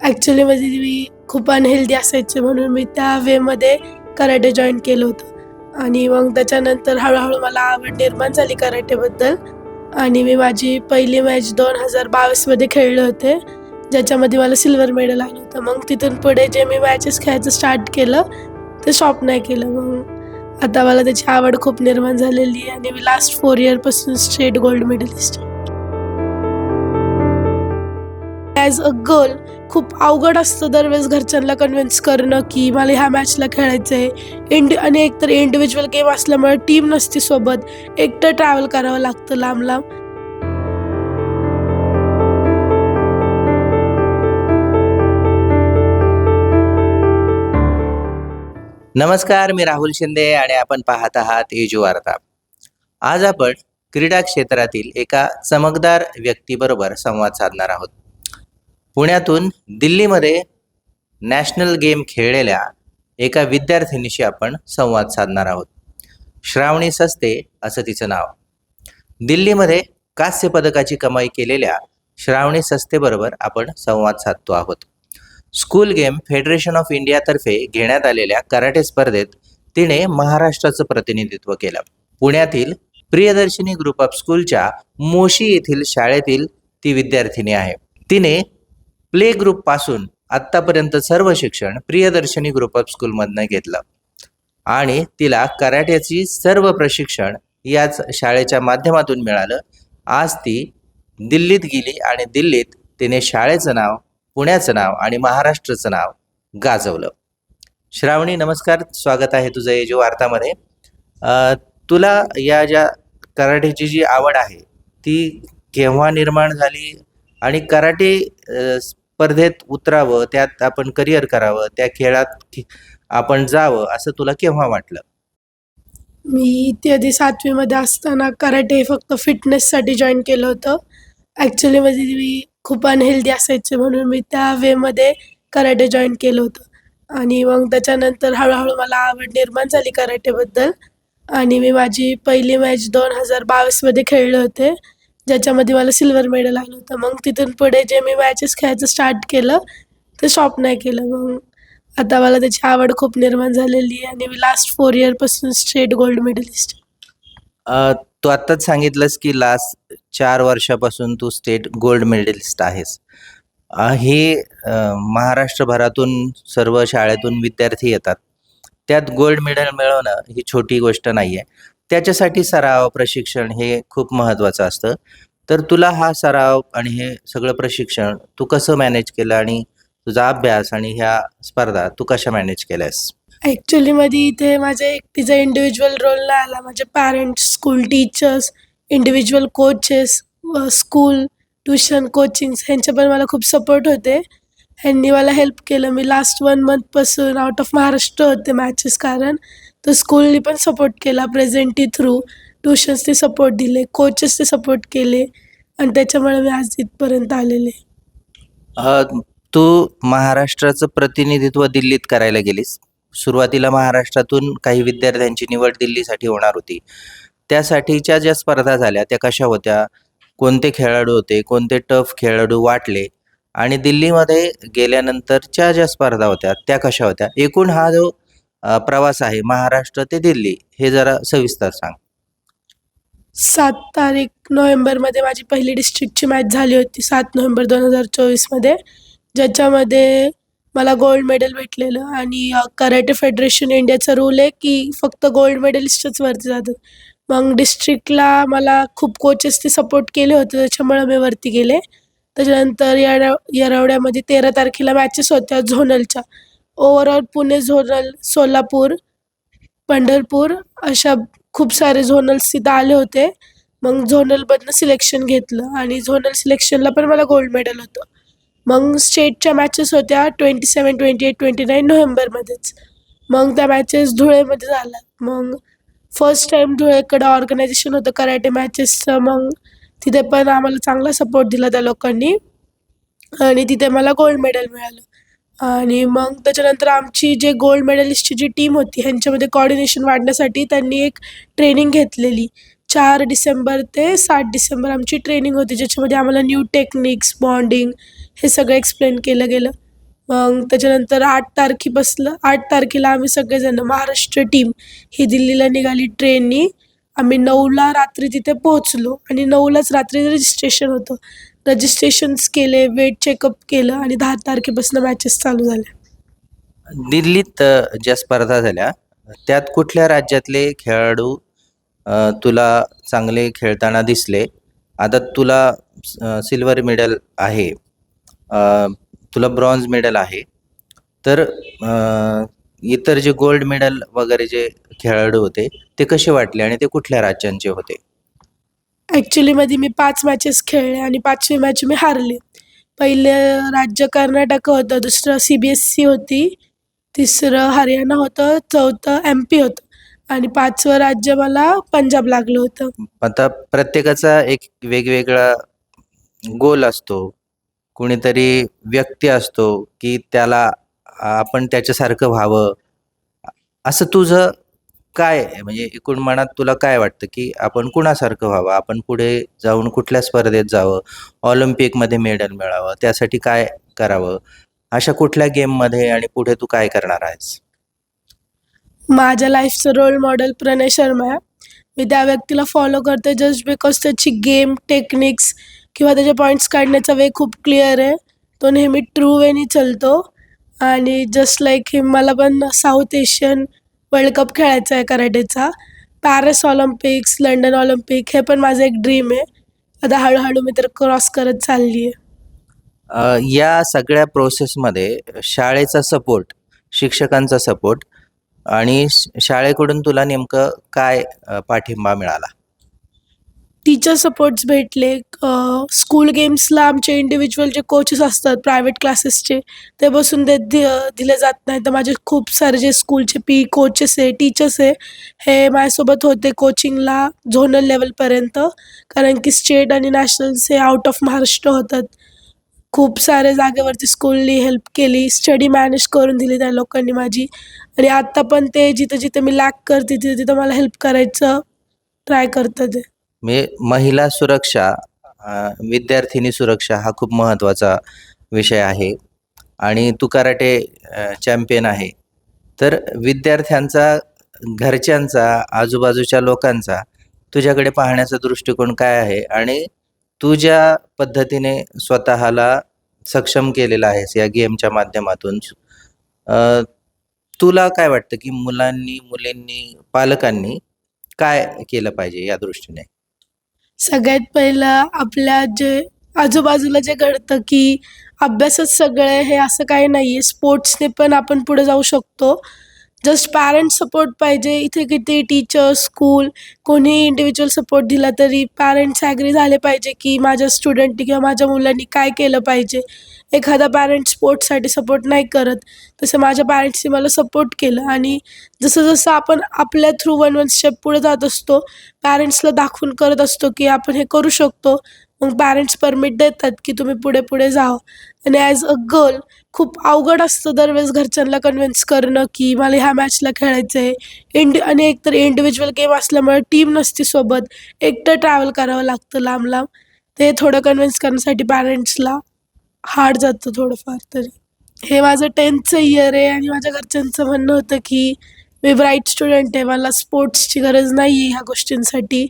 Actually म्हणजे मी खूप unhealthy असायचे म्हणून मी त्या वेमध्ये कराटे जॉईन केलं होतं. आणि मग त्याच्यानंतर हळूहळू मला आवड निर्माण झाली कराटेबद्दल आणि मी माझी पहिली मॅच दोन हजार बावीसमध्ये खेळले होते ज्याच्यामध्ये मला सिल्वर मेडल आलं होतं. मग तिथून पुढे जे मी मॅचेस खेळायचं स्टार्ट केलं ते स्टॉप नाही केलं. मग आता मला त्याची आवड खूप निर्माण झालेली आहे. आणि मी last four इयरपासून state gold medalist as a girl खूप अवघड असतं दरवेळेस घरच्यांना कन्व्हिन्स करणं की मला ह्या मॅचला खेळायचं आहे इंड आणि एकतर इंडिव्हिज्युअल गेम असल्यामुळे टीम नसते सोबत एकटं ट्रॅव्हल करावं लागतं लांब लांब. नमस्कार मी राहुल शिंदे आणि आपण पाहत आहात एजू वार्ता. आज आपण क्रीडा क्षेत्रातील एका चमकदार व्यक्तीबरोबर संवाद साधणार आहोत. पुण्यातून दिल्लीमध्ये नॅशनल गेम खेळलेल्या एका विद्यार्थिनीशी आपण संवाद साधणार आहोत. श्रावणी सस्ते असं तिचं नाव. दिल्लीमध्ये कांस्य पदकाची कमाई केलेल्या श्रावणी सस्तेबरोबर आपण संवाद साधतो आहोत. स्कूल गेम फेडरेशन ऑफ इंडियातर्फे घेण्यात आलेल्या कराटे स्पर्धेत तिने महाराष्ट्राचं प्रतिनिधित्व केलं. पुण्यातील प्रियदर्शिनी ग्रुप ऑफ स्कूलच्या मोशी येथील शाळेतील ती विद्यार्थिनी आहे. तिने प्ले ग्रुपपासून आत्तापर्यंत सर्व शिक्षण प्रियदर्शनी ग्रुप ऑफ स्कूलमधनं घेतलं. आणि तिला कराट्याची सर्व प्रशिक्षण याच शाळेच्या माध्यमातून मिळालं. आज ती दिल्लीत गेली आणि दिल्लीत तिने शाळेचं नाव पुण्याचं नाव आणि महाराष्ट्राचं नाव गाजवलं. श्रावणी नमस्कार. स्वागत आहे तुझं एजो वार्तामध्ये. तुला या ज्या कराटेची जी आवड आहे ती केव्हा निर्माण झाली? आणि कराटे स्पर्धेत उतरावं त्यात आपण करिअर करावं त्या खेळात आपण जावं असं तुला केव्हा वाटलं? मी इत्यादी सातवीमध्ये असताना कराटे फक्त फिटनेससाठी जॉईन केलं होतं. ॲक्च्युली म्हणजे मी खूप अनहेल्दी असायचे म्हणून मी त्या वेमध्ये कराटे जॉईन केलं होतं. आणि मग त्याच्यानंतर हळूहळू मला आवड निर्माण झाली कराटेबद्दल. आणि मी माझी पहिली मॅच दोन हजार बावीसमध्ये खेळले होते. ज्याच्यामध्ये मला सिल्वर मेडल आलं होतं. मग तिथून पुढे जे मी मॅचेस खेळायचं स्टार्ट केलं ते स्टॉप नाही केलं. मग आता मला त्याची आवड खूप निर्माण झालेली आहे आणि मी लास्ट फोर इयरपासून स्टेट गोल्ड मेडलिस्ट तू आत्ताच सांगितलंस की लास्ट चार वर्षापासून तू स्टेट गोल्ड मेडलिस्ट आहेस. हे महाराष्ट्रभरातून सर्व शाळेतून विद्यार्थी येतात. त्यात गोल्ड मेडल मिळवणं ही छोटी गोष्ट नाही आहे त्याच्यासाठी सराव प्रशिक्षण हे खूप महत्त्वाचं असतं. तर तुला हा सराव आणि हे सगळं प्रशिक्षण तू कसं मॅनेज केलं आणि तुझा अभ्यास आणि ह्या स्पर्धा तू कशा मॅनेज केल्यास? ॲक्च्युली मध्ये इथे माझ्या एकटीचा इंडिव्हिज्युअल रोल नाही आला. माझे parents school teachers individual coaches school tuition coachings ह्यांचे पण मला खूप सपोर्ट होते. ह्यांनी मला हेल्प केलं. मी लास्ट वन मंथपासून आउट ऑफ महाराष्ट्र होते मॅचेस कारण. तर स्कूलनी पण सपोर्ट केला प्रेझेंटी थ्रू ट्युशन्सने सपोर्ट दिले कोचेसने सपोर्ट केले. आणि त्याच्यामुळे मी आज इथपर्यंत आलेले. तू महाराष्ट्राचं प्रतिनिधित्व दिल्लीत करायला गेलीस. सुरुवातीला महाराष्ट्रातून काही विद्यार्थ्यांची निवड दिल्लीसाठी होणार होती. त्यासाठीच्या ज्या स्पर्धा झाल्या त्या कशा होत्या? कोणते खेळाडू होते? कोणते टफ खेळाडू वाटले? आणि दिल्लीमध्ये गेल्यानंतरच्या ज्या स्पर्धा होत्या त्या कशा होत्या? एकूण हा जो प्रवास आहे. महाराष्ट्र ते दिल्ली. हे जरा सविस्तर सांग. सात तारीख नोव्हेंबरमध्ये माझी पहिली डिस्ट्रिक्टची मॅच झाली होती. सात नोव्हेंबर दोन हजार चोवीसमध्ये. ज्याच्यामध्ये मला गोल्ड मेडल भेटलेलं आणि कराटे फेडरेशन इंडियाचा रूल आहे की फक्त गोल्ड मेडलिस्टच वरती जातात मग डिस्ट्रिक्टला मला खूप कोचेस ते सपोर्ट केले होते. त्याच्यामुळे मी वरती गेले. त्याच्यानंतर या येरवड्यामध्ये तेरा तारखेला मॅचेस होत्या. झोनलच्या. ओवरऑल पुणे झोनल सोलापूर पंढरपूर अशा खूप सारे झोनल्स तिथं आले होते. मग झोनलमधनं सिलेक्शन घेतलं आणि झोनल सिलेक्शनला पण मला गोल्ड मेडल होतं. मग स्टेटच्या मॅचेस होत्या twenty seven twenty eight twenty nine नोव्हेंबरमध्येच. मग त्या मॅचेस धुळेमध्ये झाल्या. मग फर्स्ट टाईम धुळेकडं ऑर्गनायझेशन होतं कराटे मॅचेसचं मग तिथे पण आम्हाला चांगला सपोर्ट दिला त्या लोकांनी. आणि तिथे मला गोल्ड मेडल मिळालं. आणि मग त्याच्यानंतर आमची जे गोल्ड मेडलिस्टची जी टीम होती ह्यांच्यामध्ये कॉर्डिनेशन वाढण्यासाठी त्यांनी एक ट्रेनिंग घेतलेली. चार डिसेंबर ते सात डिसेंबर आमची ट्रेनिंग होती ज्याच्यामध्ये आम्हाला न्यू टेक्निक्स बॉन्डिंग हे सगळं एक्सप्लेन केलं गेलं. मग त्याच्यानंतर आठ तारखेपासलं आठ तारखेला आम्ही सगळेजण महाराष्ट्र टीम ही दिल्लीला निघाली. ट्रेननी आम्ही नऊला रात्री तिथे पोहोचलो आणि नऊलाच रात्री रजिस्ट्रेशन होतं. रजिस्ट्रेशन्स केले वेट चेकअप केलं आणि दहा तारखेपासून मॅचेस चालू झाल्या दिल्लीत अ, ज्या स्पर्धा झाल्या त्यात कुठल्या राज्यातले खेळाडू अ, तुला चांगले खेळताना दिसले? आता तुला सिल्वर मेडल आहे अ, तुला ब्रॉन्झ मेडल आहे तर अ, इतर जे गोल्ड मेडल वगैरे जे खेळाडू होते ते कसे वाटले आणि ते कुठल्या राज्यांचे होते? ॲक्च्युलीमध्ये मी पाच मॅचेस खेळले आणि पाचवी मॅच मी हारले. पहिलं राज्य कर्नाटक होतं दुसरं सी बी एस सी होती तिसरं हरियाणा होतं चौथं एम पी होतं आणि पाचवं राज्य मला पंजाब लागलं होतं. आता प्रत्येकाचा एक वेगवेगळा गोल असतो. कुणीतरी व्यक्ती असतो की त्याला आपण त्याच्यासारखं व्हावं. असं तुझं काय आहे? म्हणजे एकूण मनात तुला काय वाटतं की आपण कुणासारखं व्हावं? आपण पुढे जाऊन कुठल्या स्पर्धेत जावं? ऑलिम्पिकमध्ये मेडल मिळावं? त्यासाठी काय करावं? अशा कुठल्या गेममध्ये आणि पुढे तू काय करणार आहेस? माझ्या लाईफचं रोल मॉडेल प्रणय शर्मा आहे. मी त्या व्यक्तीला फॉलो करते जस्ट बिकॉज त्याची गेम टेक्निक्स किंवा त्याचे पॉईंट्स काढण्याचा वे खूप क्लिअर आहे. तो नेहमी ट्रू वेनी चलतो. आणि जस्ट लाईक हिम मला पण साऊथ एशियन वर्ल्ड कप खेळायचा आहे कराटेचा. पॅरिस ऑलिम्पिक्स लंडन ऑलिम्पिक हे पण माझं एक ड्रीम आहे. आता हळूहळू मी तर क्रॉस करत चालली आहे. अ, या सगळ्या प्रोसेसमध्ये शाळेचा सपोर्ट शिक्षकांचा सपोर्ट आणि श- शाळेकडून तुला नेमकं काय अ, पाठिंबा मिळाला? टीचर सपोर्ट्स भेटले. स्कूल गेम्सला आमचे इंडिव्हिज्युअल जे कोचेस असतात प्रायव्हेट क्लासेसचे ते बसून ते दि दिले जात नाही तर माझे खूप सारे जे स्कूलचे पी कोचेस आहे टीचर्स आहे हे माझ्यासोबत होते कोचिंगला झोनल लेवलपर्यंत कारण की स्टेट आणि नॅशनल्स हे आउट ऑफ महाराष्ट्र होतात. खूप सारे जागेवरती स्कूलनी हेल्प केली स्टडी मॅनेज करून दिली त्या लोकांनी माझी. आणि आत्ता पण ते जिथं जिथं मी लॅक करते तिथं तिथं मला हेल्प करायचं ट्राय करतं ते मी महिला सुरक्षा विद्यार्थिनी सुरक्षा हा खूप महत्त्वाचा विषय आहे. आणि तू कराटे चॅम्पियन आहे. तर विद्यार्थ्यांचा घरच्यांचा आजूबाजूच्या लोकांचा तुझ्याकडे पाहण्याचा दृष्टिकोन काय आहे? आणि तू ज्या पद्धतीने स्वतःला सक्षम केलेला आहेस या गेमच्या माध्यमातून तुला काय वाटतं की मुलांनी मुलींनी पालकांनी काय केलं पाहिजे या दृष्टीने? सगळ्यात पहिलं आपल्या जे आजूबाजूला जे घडतं की अभ्यासच सगळं हे असं काही नाही आहे स्पोर्ट्सने पण आपण पुढे जाऊ शकतो. जस्ट पॅरेंट्स सपोर्ट पाहिजे. इथे किती टीचर स्कूल कोणी इंडिव्हिज्युअल सपोर्ट दिला तरी पॅरेंट्स ॲग्री झाले पाहिजे की माझ्या स्टुडंटनी किंवा माझ्या मुलांनी काय केलं पाहिजे. एखादा पॅरेंट स्पोर्ट्ससाठी सपोर्ट नाही करत. तसं माझ्या पॅरेंट्सनी मला सपोर्ट केलं आणि जसं जसं आपण आपल्या थ्रू वन वन स्टेप पुढे जात असतो पॅरेंट्सला दाखवून करत असतो की आपण हे करू शकतो. मग पॅरेंट्स परमिट देतात की तुम्ही पुढे पुढे जावं आणि ॲज अ गर्ल खूप अवघड असतं दरवेळेस घरच्यांना कन्व्हिन्स करणं की मला ह्या मॅचला खेळायचं आहे इंड आणि एकतर इंडिव्हिज्युअल गेम असल्यामुळे टीम नसते सोबत. एकटं ट्रॅव्हल करावं लागतं लांब लांब. ते थोडं कन्व्हिन्स करण्यासाठी पॅरेंट्सला हार्ड जातं थोडंफार तरी. हे माझं टेन्थचं इयर आहे आणि माझ्या घरच्यांचं म्हणणं होतं की मी ब्राईट स्टुडंट आहे. मला स्पोर्ट्सची गरज नाही आहे ह्या गोष्टींसाठी.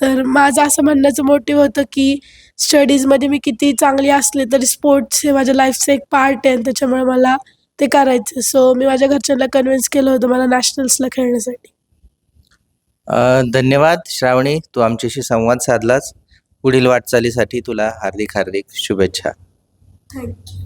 तर माझं असं म्हणण्याचं मोटिव्ह होतं की स्टडीजमध्ये मी किती चांगली असले तरी स्पोर्ट्स हे माझ्या लाईफचं एक पार्ट आहे त्याच्यामुळे मला ते करायचं. सो मी माझ्या घरच्यांना कन्व्हिन्स केलं होतं मला नॅशनल्सला खेळण्यासाठी. धन्यवाद श्रावणी तू आमच्याशी संवाद साधलास. पुढील वाटचालीसाठी तुला हार्दिक हार्दिक शुभेच्छा. थँक्यू